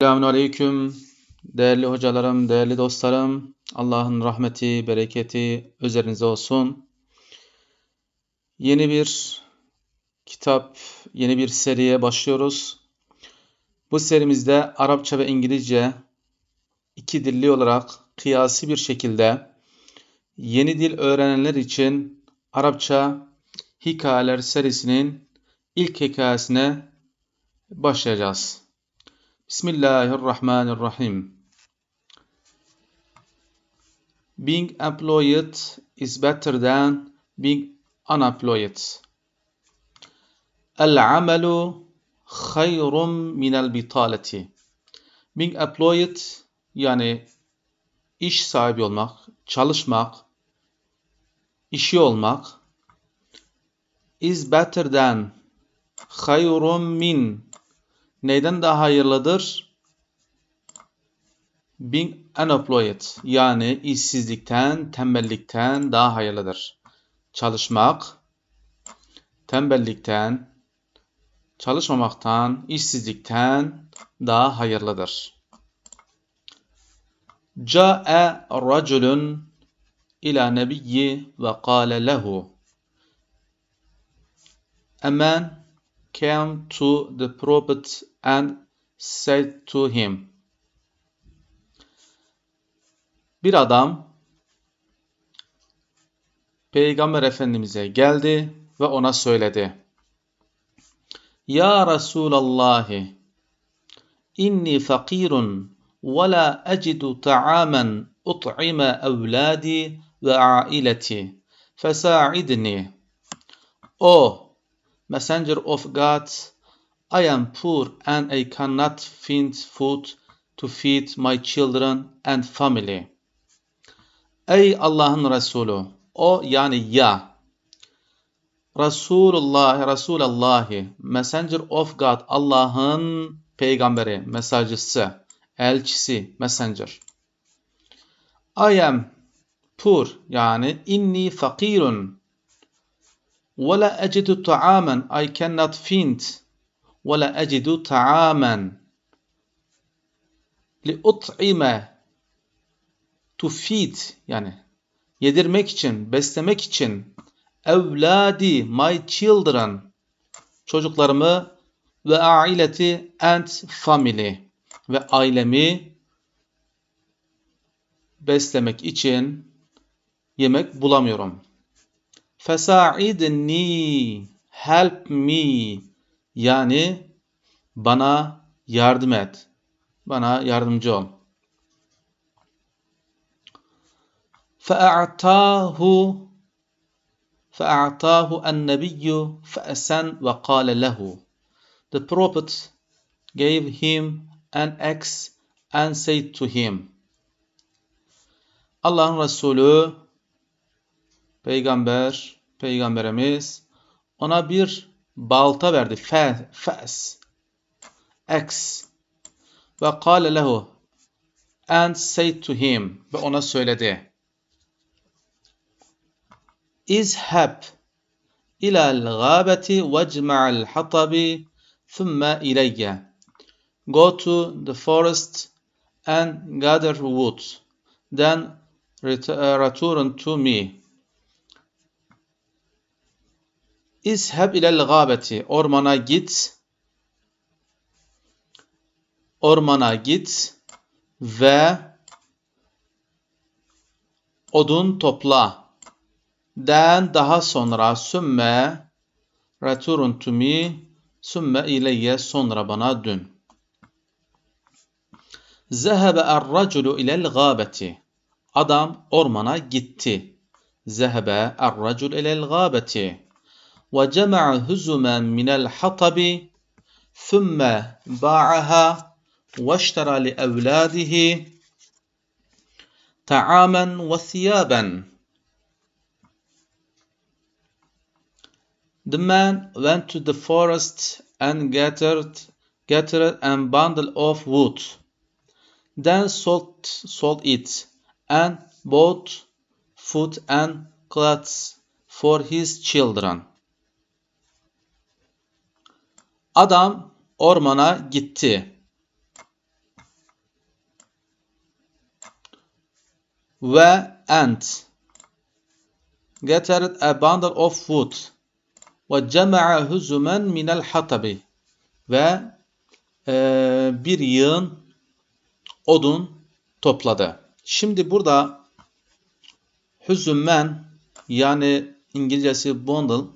Selamun Aleyküm. Değerli hocalarım, değerli dostlarım. Allah'ın rahmeti, bereketi üzerinize olsun. Yeni bir kitap, yeni bir seriye başlıyoruz. Bu serimizde Arapça ve İngilizce iki dilli olarak kıyasi bir şekilde yeni dil öğrenenler için Arapça hikayeler serisinin ilk hikayesine başlayacağız. Bismillahirrahmanirrahim. Being employed is better than being unemployed. El-amalu hayrun minel bitaleti. Being employed yani iş sahibi olmak, çalışmak, işi olmak is better than hayrun min neyden daha hayırlıdır? Being unemployed yani işsizlikten, tembellikten daha hayırlıdır. Çalışmak, tembellikten, çalışmamaktan, işsizlikten daha hayırlıdır. Ca'e raculun ila nebiyyi ve kâle lehu. A man came to the prophet and said to him, Bir adam Peygamber Efendimiz'e geldi ve ona söyledi. Ya Resulallah, inni fakirun ve la ecidu ta'amen ut'ime evladi ve aileti fesa'idni. O Messenger of God, I am poor and I cannot find food to feed my children and family. Ey Allah'ın Resulü, o yani ya. Resulullah, Resulullah, Messenger of God, Allah'ın peygamberi, mesajcısı, elçisi, messenger. I am poor yani inni fakirun ve la ecidu ta'amen I cannot find ولا أجد طعاما لأطعم to feed yani yedirmek için, beslemek için evladi my children çocuklarımı ve aileti and family ve ailemi beslemek için yemek bulamıyorum. Fesa'idni help me yani bana yardım et. Bana yardımcı ol. فأعطاه فأعطاه النبي فأسن وقال له The prophet gave him an axe and said to him Allah'ın Resulü peygamber peygamberimiz ona bir balta verdi. Fe, fes. X. Ve kâle lehu. And said to him. Ve ona söyledi. İzheb ilal gâbeti vecma'al hatabi thumma ileyye. Go to the forest and gather wood. Then return to me. İzheb ilel gâbeti. Ormana git. Ormana git ve odun topla. Den daha sonra sümme returun to me sümme ileyye sonra bana dön. Zehebe er-raculu ilel gâbeti. Adam ormana gitti. Zehebe er-racul ilel gâbeti. وجمع هزما من الحطب ثم باعها واشترى لأولاده طعاما وثيابا The man went to the forest and gathered, gathered a bundle of wood. Then sold, sold it and bought food and clothes for his children. Adam ormana gitti. Ve ant gathered a bundle of wood ve cema'a huzumen minel hatabi ve e, bir yığın odun topladı. Şimdi burada hüzümen yani İngilizcesi bundle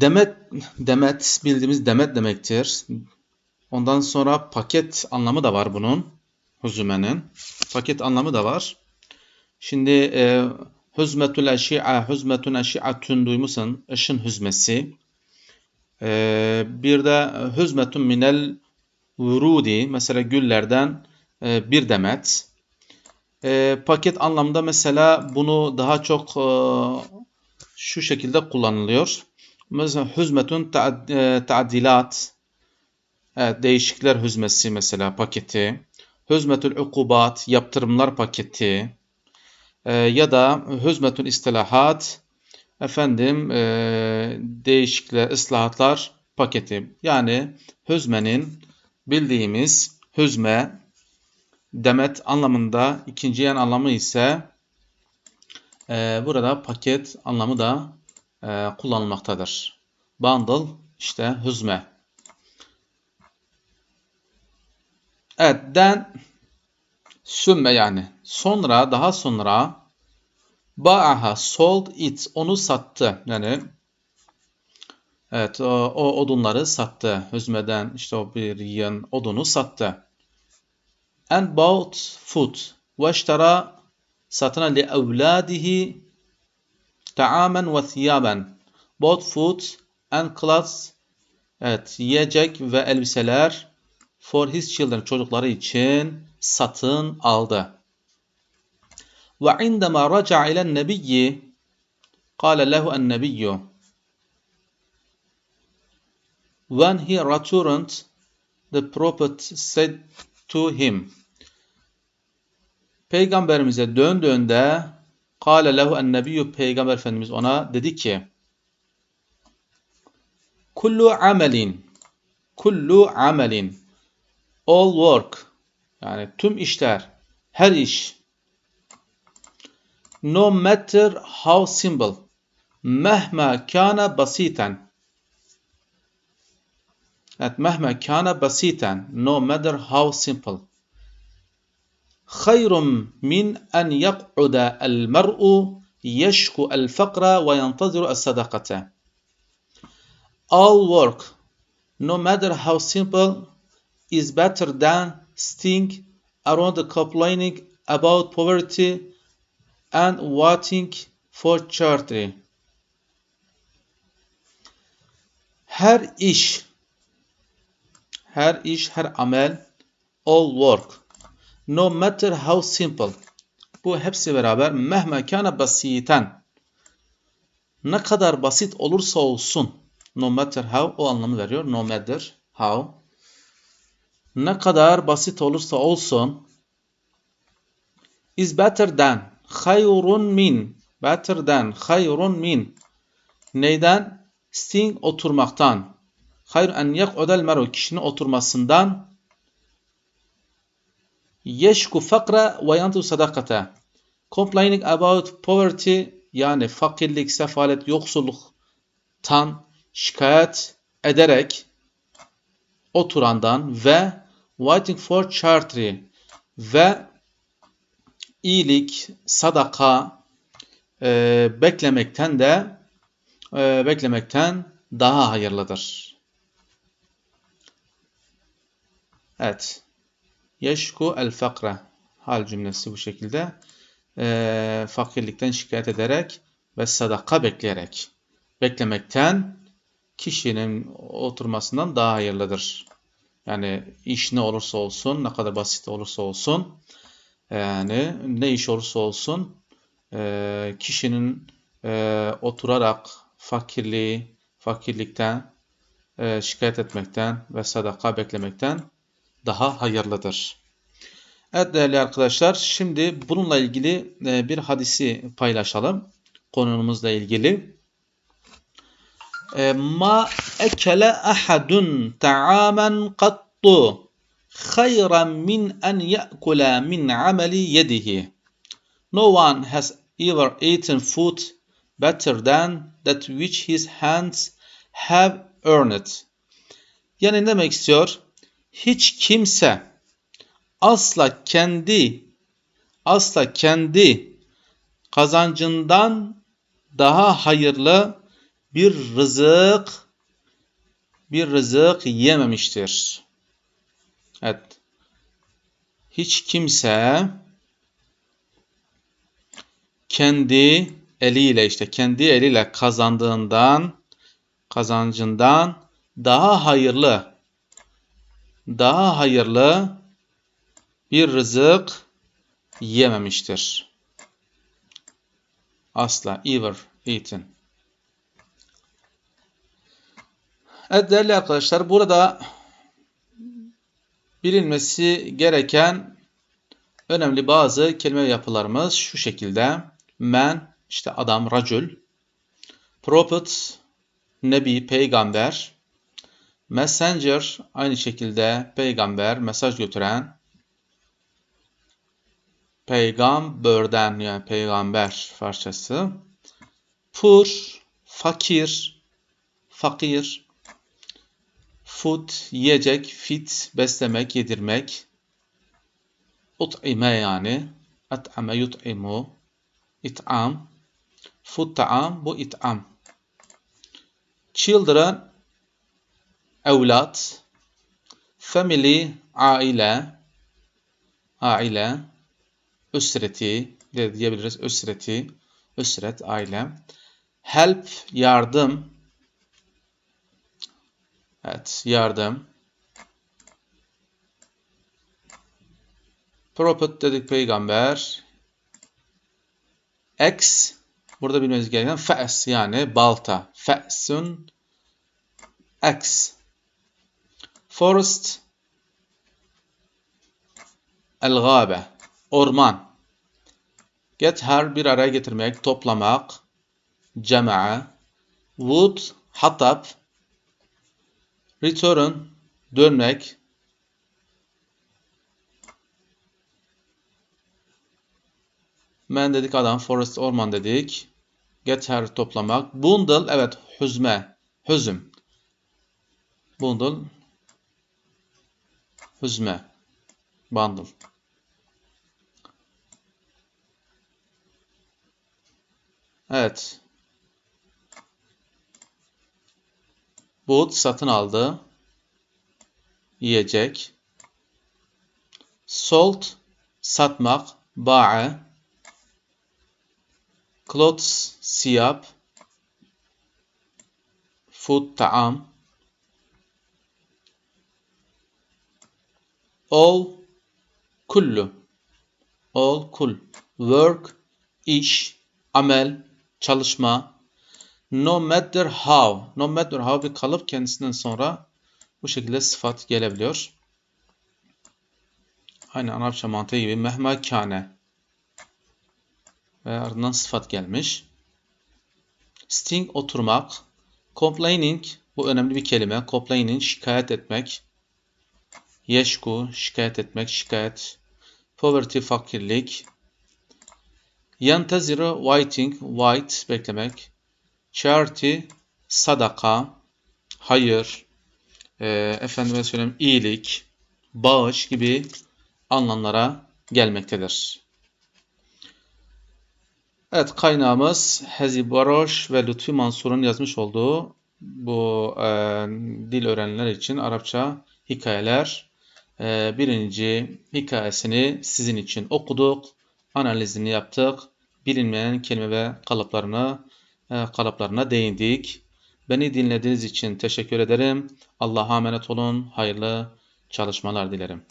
demet demet bildiğimiz demet demektir. Ondan sonra paket anlamı da var bunun. Hüzümenin. Paket anlamı da var. Şimdi e, hüzmetül eşi'a, hüzmetün eşi'atün duymuşsun. Işın hüzmesi. E, bir de hüzmetün minel vurudi. Mesela güllerden e, bir demet. E, paket anlamda mesela bunu daha çok e, şu şekilde kullanılıyor. Mesela hüzmetün ta'dilat. Evet, değişiklikler hüzmesi mesela paketi. Hüzmetül ukubat, yaptırımlar paketi. E, ya da hüzmetül istilahat, efendim e, değişiklikler, ıslahatlar paketi. Yani hüzmenin bildiğimiz hüzme, demet anlamında ikinci yan anlamı ise e, burada paket anlamı da e, kullanılmaktadır. Bundle işte hüzme. Evet, den sümme yani. Sonra, daha sonra ba'aha sold it. Onu sattı. Yani evet o, o odunları sattı. Hüzmeden işte o bir yığın odunu sattı. And bought food. Ve iştara satına li evladihi Ta'amen ve thiyaben. Both food and clothes. Evet, yiyecek ve elbiseler for his children çocukları için satın aldı. Ve indema raca ile nebiyyi kâle lehu en nebiyyu. When he returned, the prophet said to him. Peygamberimize döndüğünde Kale lehu en nebiyyü Peygamber Efendimiz ona dedi ki Kullu amelin Kullu amelin All work yani tüm işler her iş no matter how simple mehme kana basiten Evet mehme kana basiten no matter how simple خير من أن يقعد المرء يشكو الفقر وينتظر الصدقة All work, no matter how simple, is better than staying around complaining about poverty and waiting for charity. Her iş, her iş, her amel, all work, no matter how simple. Bu hepsi beraber mehme kana basiten. Ne kadar basit olursa olsun, no matter how o anlamı veriyor. No matter how ne kadar basit olursa olsun is better than hayrun min better than hayrun min neyden? Sting oturmaktan hayr en yak'udel meru kişinin oturmasından yeşku fakra ve yantu sadakata complaining about poverty yani fakirlik, sefalet, yoksulluktan şikayet ederek oturandan ve waiting for charity ve iyilik, sadaka e, beklemekten de e, beklemekten daha hayırlıdır. Evet. Yeşku el fakra hal cümlesi bu şekilde. E, fakirlikten şikayet ederek ve sadaka bekleyerek beklemekten kişinin oturmasından daha hayırlıdır. Yani iş ne olursa olsun, ne kadar basit olursa olsun, yani ne iş olursa olsun, e, kişinin e, oturarak fakirliği, fakirlikten e, şikayet etmekten ve sadaka beklemekten daha hayırlıdır. Evet değerli arkadaşlar şimdi bununla ilgili e, bir hadisi paylaşalım. Konumuzla ilgili. E, Ma ekele ahadun ta'amen kattu hayran min en ye'kula min ameli yedihi. No one has ever eaten food better than that which his hands have earned. Yani ne demek istiyor? Hiç kimse asla kendi asla kendi kazancından daha hayırlı bir rızık bir rızık yememiştir. Evet. Hiç kimse kendi eliyle işte kendi eliyle kazandığından kazancından daha hayırlı daha hayırlı bir rızık yememiştir. Asla ever eaten. Evet değerli arkadaşlar burada bilinmesi gereken önemli bazı kelime yapılarımız şu şekilde. Man işte adam, racül. Prophet, nebi, peygamber. Messenger aynı şekilde peygamber, mesaj götüren. Peygamberden yani peygamber parçası. Poor, fakir, fakir. Food, yiyecek, fit, beslemek, yedirmek. Ut'ime yani. At'ame yut'imu. İt'am. Food ta'am, bu it'am. Children, evlat. Family, aile. Aile. Üsreti de diyebiliriz. Üsreti. Üsret, aile. Help, yardım. Evet, yardım. Prophet dedik peygamber. X, burada bilmeniz gereken fe's yani balta. Fe'sun X. Forest, el-gâbe, orman. Get her bir araya getirmek, toplamak. Cema'a. Wood, hatab. Return, dönmek. Man dedik adam, forest orman dedik. Get her toplamak. Bundle evet hüzme, hüzüm. Bundle hüzme, bundle. Evet. Bought satın aldı. Yiyecek. Sold satmak. Ba'a. Clothes siyap. Food taam. All kullu. All kul. Work iş, amel, çalışma. No matter how. No matter how bir kalıp kendisinden sonra bu şekilde sıfat gelebiliyor. Aynı Arapça mantığı gibi mehma kâne. Ve ardından sıfat gelmiş. Sting oturmak. Complaining bu önemli bir kelime. Complaining şikayet etmek. Yeşku şikayet etmek, şikayet. Poverty fakirlik. Yantaziru waiting, wait beklemek. Charity sadaka, hayır, e, efendime söyleyeyim iyilik, bağış gibi anlamlara gelmektedir. Evet kaynağımız Hezi Baroş ve Lütfi Mansur'un yazmış olduğu bu e, dil öğrenenler için Arapça hikayeler. E, birinci hikayesini sizin için okuduk, analizini yaptık, bilinmeyen kelime ve kalıplarını e, kalıplarına değindik. Beni dinlediğiniz için teşekkür ederim. Allah'a emanet olun. Hayırlı çalışmalar dilerim.